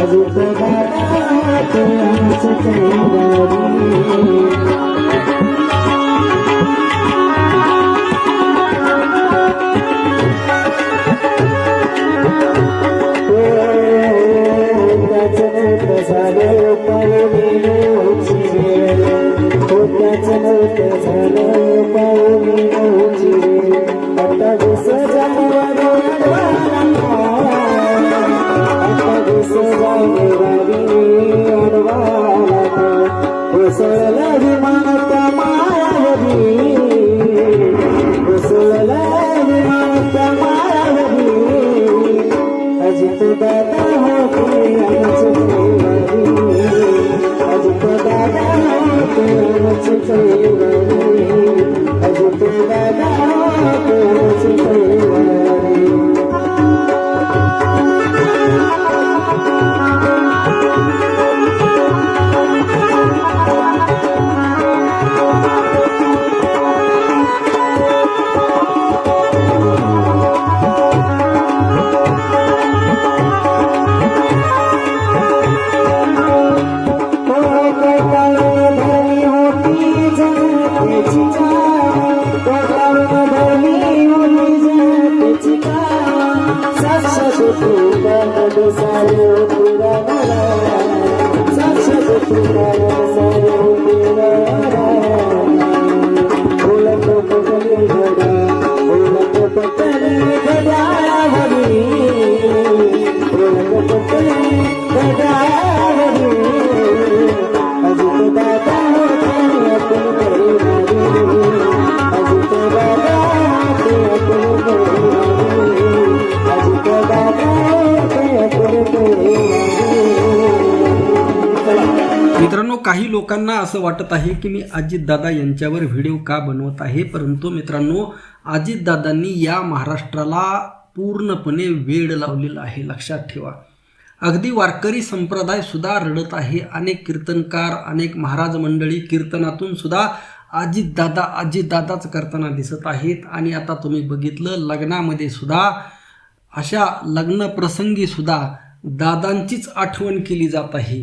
अजित दादा झालं Deus, Senhor, por amor. मित्रांनो काही लोकांना असं वाटत आहे की मी अजितदादा यांच्यावर व्हिडिओ का बनवत आहे? परंतु मित्रांनो अजितदादांनी या महाराष्ट्राला पूर्णपणे वेळ लावलेला आहे. लक्षात ठेवा. अगदी वारकरी संप्रदाय सुद्धा रडत आहे. अनेक कीर्तनकार अनेक महाराज मंडळी कीर्तनातून सुद्धा अजितदादा अजितदादाच करताना दिसत आहेत. आणि आता तुम्ही बघितलं लग्नामध्ये सुद्धा अशा लग्नप्रसंगी सुद्धा दादांचीच आठवण केली जात आहे.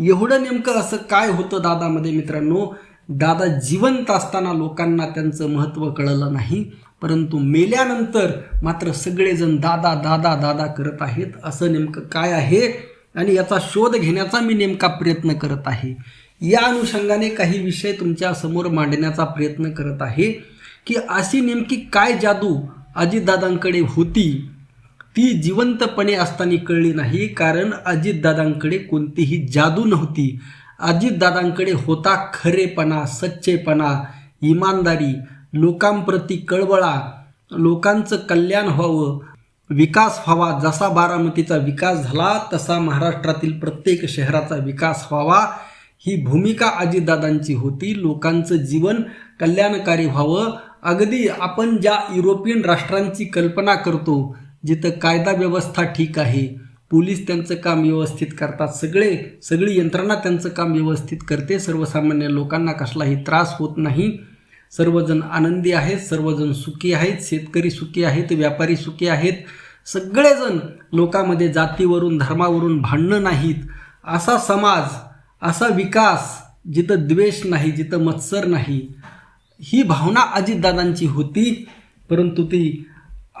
एवढं नेमकं असं काय होतं दादामध्ये मित्रांनो? दादा जिवंत असताना लोकांना त्यांचं महत्त्व कळलं नाही परंतु मेल्यानंतर मात्र सगळेजण दादा दादा दादा करत आहेत. असं नेमकं काय आहे? आणि याचा शोध घेण्याचा मी नेमका प्रयत्न करत आहे. या अनुषंगाने काही विषय तुमच्यासमोर मांडण्याचा प्रयत्न करत आहे की अशी नेमकी काय जादू अजितदादांकडे होती? ती जिवंतपणे असताना कळली नाही कारण अजितदादांकडे कोणतीही जादू नव्हती. अजितदादांकडे होता खरेपणा सच्चेपणा इमानदारी लोकांप्रती कळवळा लोकांचं कल्याण व्हावं विकास व्हावा. जसा बारामतीचा विकास झाला तसा महाराष्ट्रातील प्रत्येक शहराचा विकास व्हावा. ही भूमिका अजितदादांची होती. लोकांचं जीवन कल्याणकारी व्हावं. अगदी आपण ज्या युरोपियन राष्ट्रांची कल्पना करतो जिथं कायदा व्यवस्था ठीक आहे पोलीस त्यांचं काम व्यवस्थित करतात सगळे सगळी यंत्रणा त्यांचं काम व्यवस्थित करते. सर्वसामान्य लोकांना कसलाही त्रास होत नाही. सर्वजण आनंदी आहेत सर्वजण सुखी आहेत शेतकरी सुखी आहेत व्यापारी सुखी आहेत. सगळेजण लोकांमध्ये जातीवरून धर्मावरून भांडणं नाहीत. असा समाज असा विकास जिथं द्वेष नाही जिथं मत्सर नाही ही भावना अजितदादांची होती. परंतु ती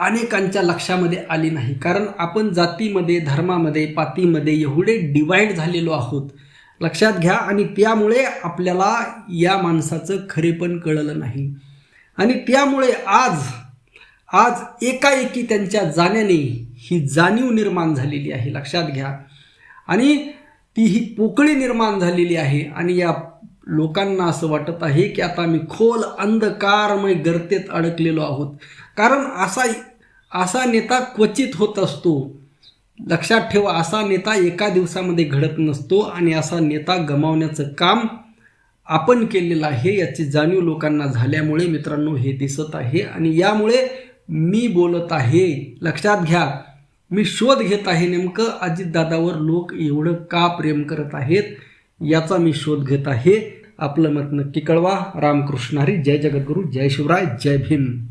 अनेकांच्या लक्षामध्ये आली नाही. कारण आपण जातीमध्ये धर्मामध्ये पातीमध्ये एवढे डिवाईड झालेलो आहोत. लक्षात घ्या आणि त्यामुळे आपल्याला या माणसाचं खरेपण कळलं नाही. आणि त्यामुळे आज आज एकाएकी त्यांच्या जाण्याने ही जाणीव निर्माण झालेली आहे. लक्षात घ्या. आणि ती ही पोकळी निर्माण झालेली आहे. आणि या लोकांना असं वाटत आहे की आता आम्ही खोल अंधकारमय गर्तेत अडकलेलो आहोत. कारण असा असा नेता क्वचित होत असतो. लक्षात ठेवा असा नेता एका दिवसामध्ये घडत नसतो आणि असा नेता गमावण्याचं काम आपण केलेलं आहे याची जाणीव लोकांना झाल्यामुळे मित्रांनो हे दिसत आहे. आणि यामुळे मी बोलत आहे. लक्षात घ्या मी शोध घेत आहे नेमकं. अजितदादावर लोक एवढं का प्रेम करत आहेत? याचा मी शोध घेत आहे. आपलं मत नक्की कळवा. रामकृष्ण हरी. जय जगद्गुरू. जय शिवराय. जय भीम.